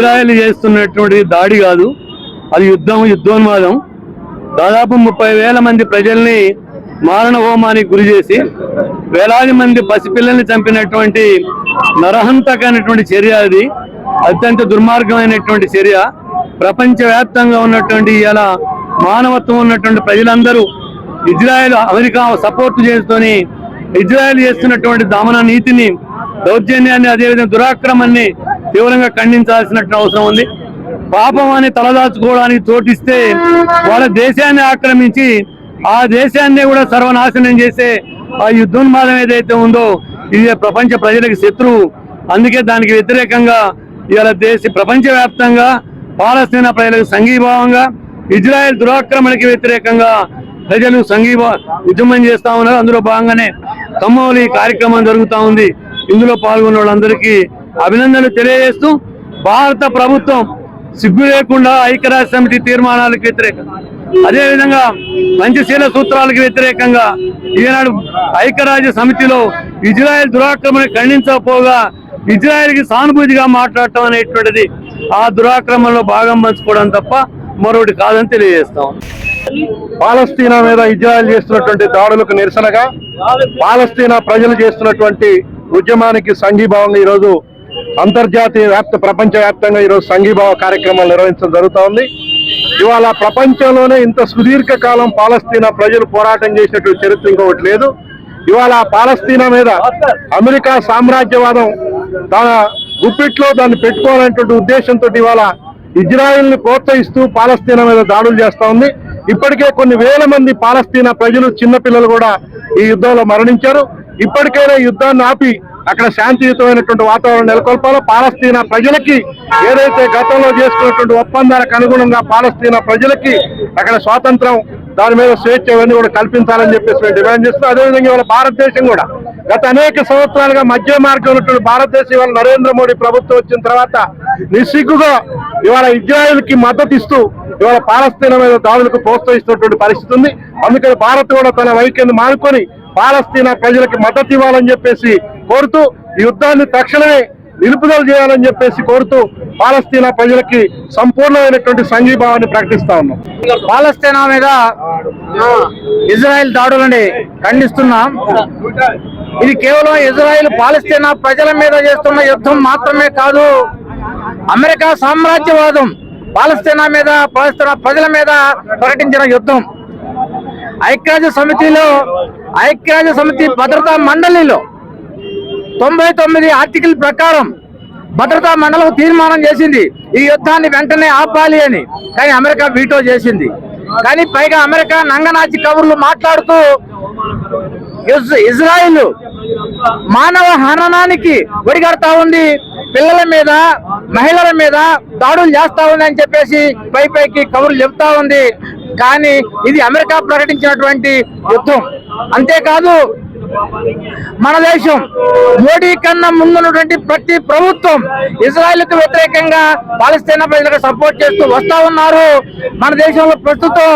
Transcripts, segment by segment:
Israel చేస్తున్నటువంటి దాడి కాదు అది యుద్ధం యుద్ధోన్మాదం. దాదాపు ముప్పై వేల మంది ప్రజల్ని మారణ హోమానికి గురి చేసి వేలాది మంది పసిపిల్లల్ని చంపినటువంటి నరహంతకమైనటువంటి చర్య అది. అత్యంత దుర్మార్గమైనటువంటి చర్య. ప్రపంచవ్యాప్తంగా ఉన్నటువంటి ఇలా మానవత్వం ఉన్నటువంటి ప్రజలందరూ ఇజ్రాయెల్ అమెరికా సపోర్ట్ చేస్తూనే ఇజ్రాయెల్ చేస్తున్నటువంటి దామన నీతిని దౌర్జన్యాన్ని అదేవిధంగా దురాక్రమాన్ని తీవ్రంగా ఖండించాల్సిన అవసరం ఉంది. పాపం అని తలదాచుకోవడానికి చోటిస్తే వాళ్ళ దేశాన్ని ఆక్రమించి ఆ దేశాన్ని కూడా సర్వనాశనం చేసే ఆ యుద్ధోన్మాదం ఏదైతే ఉందో ఇది ప్రపంచ ప్రజలకు శత్రువు. అందుకే దానికి వ్యతిరేకంగా ఇవాళ దేశ ప్రపంచవ్యాప్తంగా పాలస్తీనా ప్రజలకు సంఘీభావంగా ఇజ్రాయెల్ దురాక్రమణకి వ్యతిరేకంగా ప్రజలు సంఘీభా ఉద్యమం చేస్తా ఉన్నారు. అందులో భాగంగానే ఖమ్మంలో ఈ కార్యక్రమం జరుగుతూ ఉంది. ఇందులో పాల్గొన్న వాళ్ళందరికీ అభినందనలు తెలియజేస్తూ భారత ప్రభుత్వం సిగ్గు లేకుండా ఐక్యరాజ్య సమితి తీర్మానాలకు వ్యతిరేకంగా అదేవిధంగా పంచశీల సూత్రాలకు వ్యతిరేకంగా ఈనాడు ఐక్యరాజ్య సమితిలో ఇజ్రాయెల్ దురాక్రమణ ఖండించకపోగా ఇజ్రాయెల్కి సానుభూతిగా మాట్లాడటం అనేటువంటిది ఆ దురాక్రమణలో భాగం పంచుకోవడం తప్ప మరొకటి కాదని తెలియజేస్తాం. పాలస్తీనా మీద ఇజ్రాయెల్ చేస్తున్నటువంటి దాడులకు నిరసనగా పాలస్తీనా ప్రజలు చేస్తున్నటువంటి ఉద్యమానికి సంఘీభావంగా ఈరోజు అంతర్జాతీయ వ్యాప్త ప్రపంచ వ్యాప్తంగా ఈరోజు సంఘీభావ కార్యక్రమాలు నిర్వహించడం జరుగుతూ ఉంది ఇవాళ ప్రపంచంలోనే ఇంత సుదీర్ఘ కాలం పాలస్తీనా ప్రజలు పోరాటం చేసినటువంటి చరిత్ర ఇంకొకటి లేదు. ఇవాళ పాలస్తీనా మీద అమెరికా సామ్రాజ్యవాదం తన గుప్పిట్లో దాన్ని పెట్టుకోవాలనేటువంటి ఉద్దేశంతో ఇవాళ ఇజ్రాయెల్ని ప్రోత్సహిస్తూ పాలస్తీనా మీద దాడులు చేస్తా ఉంది. ఇప్పటికే కొన్ని వేల మంది పాలస్తీనా ప్రజలు చిన్నపిల్లలు కూడా ఈ యుద్ధంలో మరణించారు. ఇప్పటికైనా యుద్ధాన్ని ఆపి అక్కడ శాంతియుతమైనటువంటి వాతావరణం నెలకొల్పాలో పాలస్తీనా ప్రజలకి ఏదైతే గతంలో చేసుకున్నటువంటి ఒప్పందాలకు అనుగుణంగా పాలస్తీనా ప్రజలకి అక్కడ స్వాతంత్రం దాని మీద స్వేచ్ఛ ఇవన్నీ కూడా కల్పించాలని చెప్పేసి మేము డిమాండ్ చేస్తున్నాం. అదేవిధంగా ఇవాళ భారతదేశం కూడా గత అనేక సంవత్సరాలుగా మధ్య మార్గం ఉన్నటువంటి భారతదేశం ఇవాళ నరేంద్ర మోడీ ప్రభుత్వం వచ్చిన తర్వాత నిస్సిగ్గుగా ఇవాళ ఇజ్రాయెల్కి మద్దతు ఇస్తూ ఇవాళ పాలస్తీన మీద దాడులకు ప్రోత్సహిస్తున్నటువంటి పరిస్థితి ఉంది. అందుకని భారత్ కూడా తన వైఖరిని మానుకొని పాలస్తీనా ప్రజలకి మద్దతు ఇవ్వాలని చెప్పేసి కోరుతూ ఈ యుద్ధాన్ని తక్షణమే నిలుపుదల చేయాలని చెప్పేసి కోరుతూ పాలస్తీనా ప్రజలకి సంపూర్ణమైనటువంటి సంఘీభావాన్ని ప్రకటిస్తా ఉన్నాం. పాలస్తీనా మీద ఇజ్రాయెల్ దాడులని ఖండిస్తున్నాం. ఇది కేవలం ఇజ్రాయెల్ పాలస్తీనా ప్రజల మీద చేస్తున్న యుద్ధం మాత్రమే కాదు అమెరికా సామ్రాజ్యవాదం పాలస్తీనా మీద పాలస్తీనా ప్రజల మీద ప్రకటించిన యుద్ధం. ఐక్యరాజ్య సమితిలో ఐక్యరాజ్య సమితి భద్రతా మండలిలో తొంభై తొమ్మిది ఆర్టికల్ ప్రకారం భద్రతా మండలం తీర్మానం చేసింది. ఈ యుద్ధాన్ని వెంటనే ఆపాలి అని. కానీ అమెరికా వీటో చేసింది. కానీ పైగా అమెరికా నంగనాచి కబుర్లు మాట్లాడుతూ ఇజ్రాయిల్ మానవ హననానికి ఒడిగడతా ఉంది. పిల్లల మీద మహిళల మీద దాడులు చేస్తా ఉంది అని చెప్పేసి పై పైకి కబుర్లు చెప్తా ఉంది. కానీ ఇది అమెరికా ప్రకటించినటువంటి యుద్ధం. అంతేకాదు మన దేశం మోడీ కన్నా ముందున్నటువంటి ప్రతి ప్రభుత్వం ఇజ్రాయెల్కు వ్యతిరేకంగా పాలస్తీనా ప్రజలకు సపోర్ట్ చేస్తూ వస్తా ఉన్నారు. మన దేశంలో ప్రస్తుతం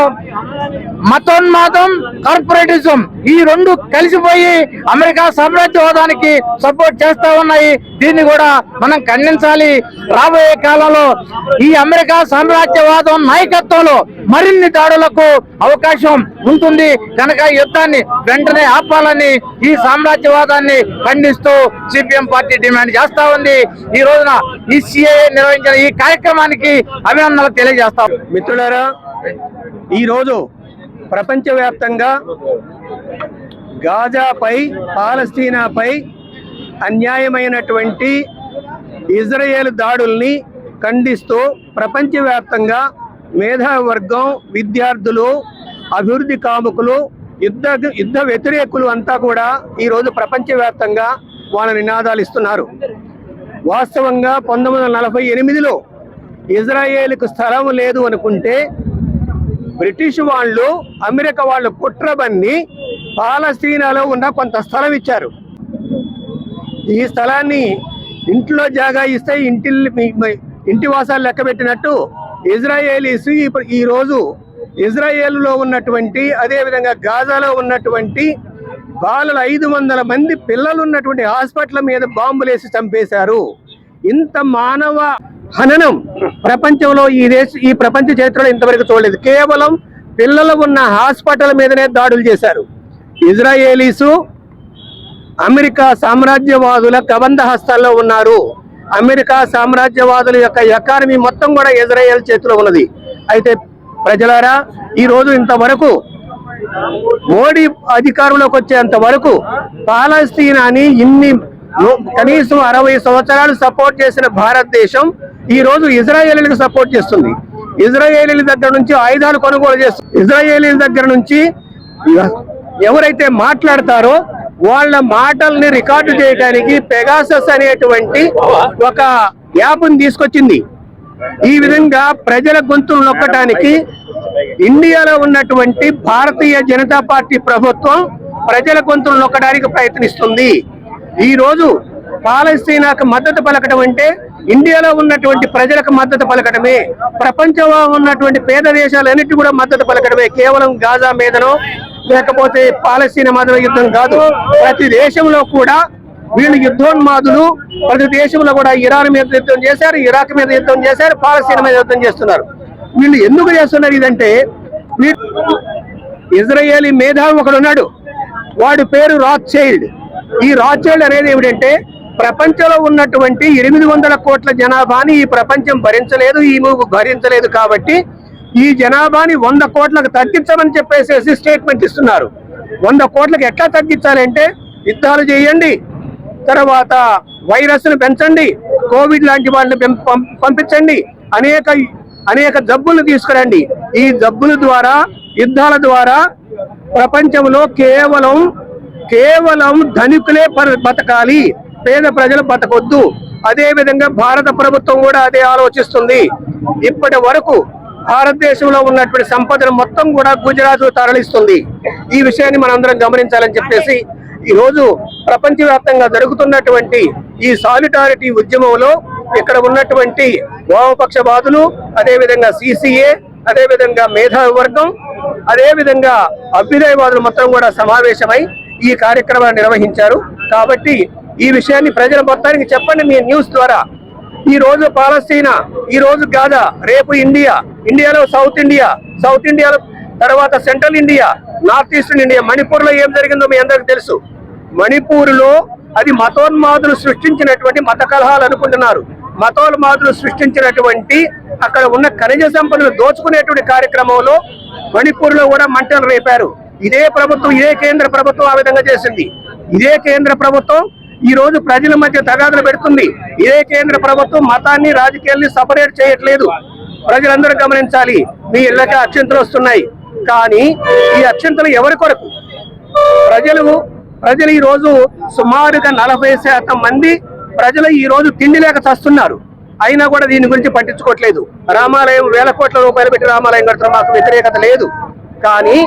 మతోన్మాదం కార్పొరేటిజం ఈ రెండు కలిసిపోయి అమెరికా సామ్రాజ్యవాదానికి సపోర్ట్ చేస్తా ఉన్నాయి. దీన్ని కూడా మనం ఖండించాలి. రాబోయే కాలంలో ఈ అమెరికా సామ్రాజ్యవాదం నాయకత్వంలో మరిన్ని దాడులకు అవకాశం ఉంటుంది. కనుక యుద్ధాన్ని వెంటనే ఆపాలని ఈ సామ్రాజ్యవాదాన్ని ఖండిస్తూ సిపిఎం పార్టీ డిమాండ్ చేస్తా ఉంది. ఈ రోజున ఈ సిఐఏ నిర్వహించిన ఈ కార్యక్రమానికి అభినందనలు తెలియజేస్తాం మిత్రులారా ఈరోజు ప్రపంచవ్యాప్తంగా గాజాపై పాలస్తీనాపై అన్యాయమైనటువంటి ఇజ్రాయేల్ దాడుల్ని ఖండిస్తూ ప్రపంచవ్యాప్తంగా మేధావర్గం విద్యార్థులు అభివృద్ధి కాముకులు యుద్ధ యుద్ధ వ్యతిరేకులు అంతా కూడా ఈరోజు ప్రపంచవ్యాప్తంగా వాళ్ళ నినాదాలు ఇస్తున్నారు. వాస్తవంగా పంతొమ్మిది వందల నలభై ఎనిమిదిలో ఇజ్రాయేల్కు స్థలం లేదు అనుకుంటే బ్రిటిష్ వాళ్ళు అమెరికా వాళ్ళు కుట్రబన్ని పాలస్తీనాలో ఉన్న కొంత స్థలం ఇచ్చారు. ఈ స్థలాన్ని ఇంట్లో జాగా ఇస్తే ఇంటి ఇంటి వాసాలు లెక్క పెట్టినట్టు ఇజ్రాయేలీస్ ఇప్పుడు ఈ రోజు ఇజ్రాయేల్లో ఉన్నటువంటి అదేవిధంగా గాజాలో ఉన్నటువంటి బాలలు ఐదు వందల మంది పిల్లలు ఉన్నటువంటి హాస్పిటల్ మీద బాంబులేసి చంపేశారు. ఇంత మానవ హననం ప్రపంచంలో ఈ దేశ ఈ ప్రపంచ చరిత్రలో ఇంతవరకు చూడలేదు. కేవలం పిల్లలు ఉన్న హాస్పిటల్ మీదనే దాడులు చేశారు. ఇజ్రాయేలీసు అమెరికా సామ్రాజ్యవాదుల కబంధ హస్తాల్లో ఉన్నారు. అమెరికా సామ్రాజ్యవాదుల యొక్క ఎకానమీ మొత్తం కూడా ఇజ్రాయెల్ చేతిలో ఉన్నది. అయితే ప్రజలారా ఈ రోజు ఇంతవరకు మోడీ అధికారంలోకి వచ్చేంత వరకు పాలస్తీనాని ఇన్ని కనీసం అరవై సంవత్సరాలు సపోర్ట్ చేసిన భారతదేశం ఈ రోజు ఇజ్రాయేలీలకు సపోర్ట్ చేస్తుంది. ఇజ్రాయేలీల దగ్గర నుంచి ఆయుధాలు కొనుగోలు చేస్తుంది. ఇజ్రాయేలీల దగ్గర నుంచి ఎవరైతే మాట్లాడతారో వాళ్ళ మాటల్ని రికార్డు చేయడానికి పెగాసస్ అనేటువంటి ఒక యాప్ని తీసుకొచ్చింది. ఈ విధంగా ప్రజల గొంతును నొక్కటానికి ఇండియాలో ఉన్నటువంటి భారతీయ జనతా పార్టీ ప్రభుత్వం ప్రజల గొంతును నొక్కడానికి ప్రయత్నిస్తుంది. ఈ రోజు పాలస్తీనాకు మద్దతు పలకడం అంటే ఇండియాలో ఉన్నటువంటి ప్రజలకు మద్దతు పలకడమే ప్రపంచంలో ఉన్నటువంటి పేద దేశాలన్నిటి కూడా మద్దతు పలకడమే కేవలం గాజా మీదనో లేకపోతే పాలస్తీనా మీద యుద్ధం కాదు. ప్రతి దేశంలో కూడా వీళ్ళు యుద్ధోన్మాదులు. ప్రతి దేశంలో కూడా ఇరాన్ మీద యుద్ధం చేశారు ఇరాక్ మీద యుద్ధం చేశారు పాలస్తీన్ మీద యుద్ధం చేస్తున్నారు. వీళ్ళు ఎందుకు చేస్తున్నారు ఇదంటే వీ- ఇజ్రాయేలీ మేధావి ఒకడు ఉన్నాడు. వాడి పేరు రాక్ చైల్డ్ ఈ రాక్ చైల్డ్ అనేది ఏమిటంటే ప్రపంచంలో ఉన్నటువంటి ఎనిమిది వందల కోట్ల జనాభాని ఈ ప్రపంచం భరించలేదు ఈ మూగు భరించలేదు కాబట్టి ఈ జనాభాని వంద కోట్లకు తగ్గించమని చెప్పేసి స్టేట్మెంట్ ఇస్తున్నారు. వంద కోట్లకు ఎట్లా తగ్గించాలంటే యుద్ధాలు చేయండి తర్వాత వైరస్ను పెంచండి కోవిడ్ లాంటి వాళ్ళని పం- పంపించండి అనేక అనేక జబ్బులను తీసుకురండి. ఈ జబ్బుల ద్వారా యుద్ధాల ద్వారా ప్రపంచంలో కేవలం కేవలం ధనికులే బతకాలి. పేద ప్రజలు బతకొద్దు. అదే విధంగా భారత ప్రభుత్వం కూడా అదే ఆలోచిస్తుంది. ఇప్పటి వరకు భారతదేశంలో ఉన్నటువంటి సంపదను మొత్తం కూడా గుజరాత్ తరలిస్తుంది. ఈ విషయాన్ని మనందరం గమనించాలని చెప్పేసి ఈరోజు ప్రపంచవ్యాప్తంగా జరుగుతున్నటువంటి ఈ సాలిటారిటీ ఉద్యమంలో ఇక్కడ ఉన్నటువంటి వామపక్షవాదులు అదేవిధంగా సిసిఏ అదేవిధంగా మేధావి వర్గం అదేవిధంగా అభ్యుదయవాదులు మొత్తం కూడా సమావేశమై ఈ కార్యక్రమాన్ని నిర్వహించారు. కాబట్టి ఈ విషయాన్ని ప్రజల మొత్తానికి చెప్పండి మీ న్యూస్ ద్వారా. ఈ రోజు పాలస్తీనా ఈ రోజు గాజా రేపు ఇండియా ఇండియాలో సౌత్ ఇండియా సౌత్ ఇండియాలో తర్వాత central India north eastern India మణిపూర్లో ఏం జరిగిందో మీ అందరికి తెలుసు. మణిపూర్లో అది మతోన్మాదులు సృష్టించినటువంటి మత కలహాలు అనుకుంటున్నారు. మతోన్మాదులు సృష్టించినటువంటి అక్కడ ఉన్న ఖనిజ సంపదలు దోచుకునేటువంటి కార్యక్రమంలో మణిపూర్లో కూడా మంటలు రేపారు. ఇదే ప్రభుత్వం ఇదే కేంద్ర ప్రభుత్వం ఆ విధంగా చేసింది. ఇదే కేంద్ర ప్రభుత్వం ఈ రోజు ప్రజల మధ్య తగాదులు పెడుతుంది. ఇదే కేంద్ర ప్రభుత్వం మతాన్ని రాజకీయాల్ని సపరేట్ చేయట్లేదు. ప్రజలందరూ గమనించాలి. మీ ఇళ్ళకి అక్షంతలు వస్తున్నాయి. కానీ ఈ అక్షంతలు ఎవరి కొరకు? ప్రజలు ప్రజలు ఈ రోజు సుమారుగా నలభై శాతం మంది ప్రజలు ఈ రోజు తిండి లేక చస్తున్నారు. అయినా కూడా దీని గురించి పట్టించుకోవట్లేదు. రామాలయం వేల కోట్ల రూపాయలు పెట్టి రామాలయం కడుతున్నారు మాకు వ్యతిరేకత లేదు. కానీ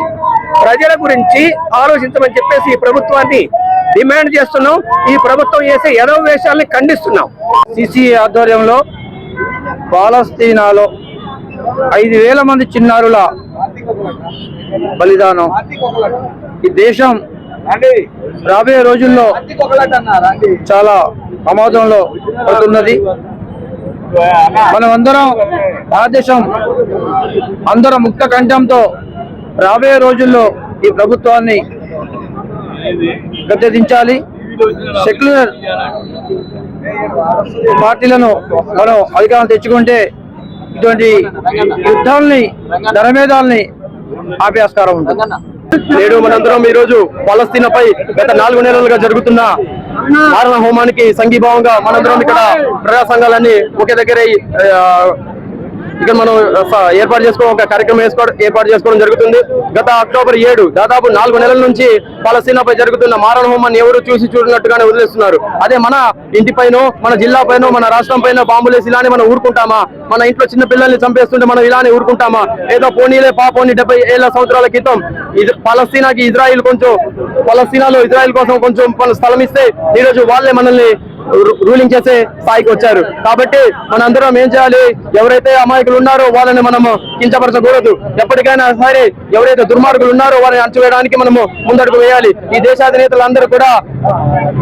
ప్రజల గురించి ఆలోచించమని చెప్పేసి ఈ ప్రభుత్వాన్ని డిమాండ్ చేస్తున్నాం. ఈ ప్రభుత్వం చేసే ఎదవ వేషాలని ఖండిస్తున్నాం. సిసి ఆధ్వర్యంలో పాలస్తీనాలో ఐదు వేల మంది చిన్నారుల బలిదానం. ఈ దేశం రాబోయే రోజుల్లో చాలా ప్రమాదంలో పడుతున్నది. మనమందరం భారతదేశం అందరం ముక్త కంఠంతో రాబోయే రోజుల్లో ఈ ప్రభుత్వాన్ని గద్దెదించాలి. సెక్యులర్ పార్టీలను మనం అధికారం తెచ్చుకుంటే ఇటువంటి యుద్ధాలని ధనమేదాలని ఆపేస్కారం ఉంటుంది. నేడు మనందరం ఈ రోజు పాలస్తీనాపై గత నాలుగు నెలలుగా జరుగుతున్న మారణ హోమానికి సంఘీభావంగా మనందరం ఇక్కడ ప్రజా సంఘాలన్నీ ఒకే దగ్గర ఇక్కడ మనం ఏర్పాటు చేసుకో ఒక కార్యక్రమం ఏర్పాటు చేసుకోవడం జరుగుతుంది. గత అక్టోబర్ ఏడు దాదాపు నాలుగు నెలల నుంచి పాలస్తీనాపై జరుగుతున్న మారణ హోమాన్ని ఎవరు చూసి చూడనట్టుగానే వదిలేస్తున్నారు. అదే మన ఇంటిపైనో మన జిల్లా పైన మన రాష్ట్రం పైన బాంబులేసి ఇలానే మనం ఊరుకుంటామా? మన ఇంట్లో చిన్న పిల్లల్ని చంపేస్తుంటే మనం ఇలానే ఊరుకుంటామా? ఏదో పోనీలే పాపోని డెబ్బై ఏళ్ళ సంవత్సరాల క్రితం ఇది పాలస్తీనాకి ఇజ్రాయిల్ కొంచెం పాలస్తీనాలో ఇజ్రాయిల్ కోసం కొంచెం మన స్థలం ఇస్తే ఈ రోజు వాళ్ళే మనల్ని రూలింగ్ చేసే స్థాయికి వచ్చారు. కాబట్టి మనందరం ఏం చేయాలి? ఎవరైతే అమాయకులు ఉన్నారో వాళ్ళని మనము కించపరచకూడదు. ఎప్పటికైనా సరే ఎవరైతే దుర్మార్గులు ఉన్నారో వాళ్ళని అణచివేయడానికి మనము ముందడుగు వేయాలి. ఈ దేశాధినేతలందరూ కూడా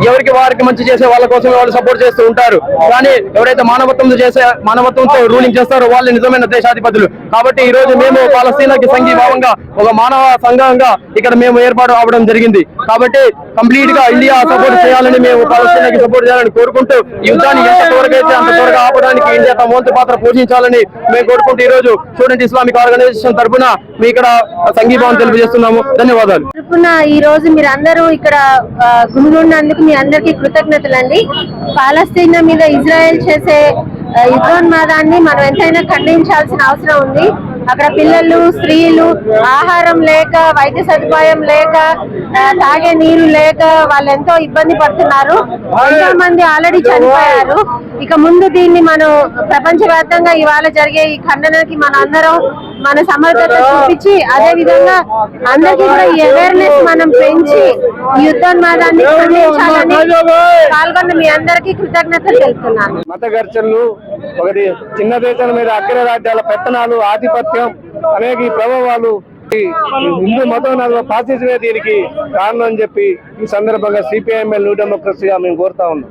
ఎవరికి వారికి మంచి చేసే వాళ్ళ కోసం వాళ్ళు సపోర్ట్ చేస్తూ ఉంటారు. కానీ ఎవరైతే మానవత్వంతో చేసే మానవత్వంతో రూలింగ్ చేస్తారో వాళ్ళు నిజమైన దేశాధిపతులు. కాబట్టి ఈ రోజు మేము పాలస్తీనాకి సంఘీభావంగా ఒక మానవ సంఘంగా ఇక్కడ మేము ఏర్పాటు అవడం జరిగింది. కాబట్టి కంప్లీట్గా ఇండియా సపోర్ట్ చేయాలని మేము పాలస్తీనాకి సపోర్ట్ చేయాలని కోరుకుంటూ యుద్ధాన్ని ఎంత త్వరగా అయితే అంత త్వరగా ఆపడానికి ఇండియా తమ వంతు పాత్ర పోషించాలని మేము కోరుకుంటూ ఈ రోజు స్టూడెంట్ ఇస్లామిక్ ఆర్గనైజేషన్ తరఫున మీ ఇక్కడ సంఘీభావం తెలియజేస్తున్నాము. ధన్యవాదాలు. ఈ రోజు మీరు అందరూ ఇక్కడ ఆ, గుమిగూడినందుకు మీ అందరికీ కృతజ్ఞతలండి. పాలస్తీనా మీద ఇజ్రాయెల్ చేసే యుద్ధోన్మాదాన్ని మనం ఎంతైనా ఖండించాల్సిన అవసరం ఉంది. అక్కడ పిల్లలు స్త్రీలు ఆహారం లేక వైద్య సదుపాయం లేక తాగే నీరు లేక వాళ్ళు ఎంతో ఇబ్బంది పడుతున్నారు. ఎంతో మంది ఆల్రెడీ చనిపోయారు. ఇక ముందు దీన్ని మనం ప్రపంచవ్యాప్తంగా ఇవాళ జరిగే ఈ ఖండనకి మన అందరం మన సమర్థత చూపించి అదే విధంగా అందరికీ కూడా ఈ అవేర్నెస్ మనం పెంచి ఈ యుద్ధోన్మాదాన్ని ఖండించాలని పాల్గొన్న మీ అందరికీ కృతజ్ఞతలు తెలుపుతున్నాను. మత ఘర్షణలు ఒకటి చిన్న దేశాల మీద అగ్ర రాజ్యాల పెత్తనాలు ఆధిపత్యం అనేక ఈ ప్రభావాలు హిందూ మతం ఫాసిజమే దీనికి కారణం అని చెప్పి ఈ సందర్భంగా సిపిఐఎంఎల్ న్యూ డెమోక్రసీగా మేము కోరుతా ఉన్నాం.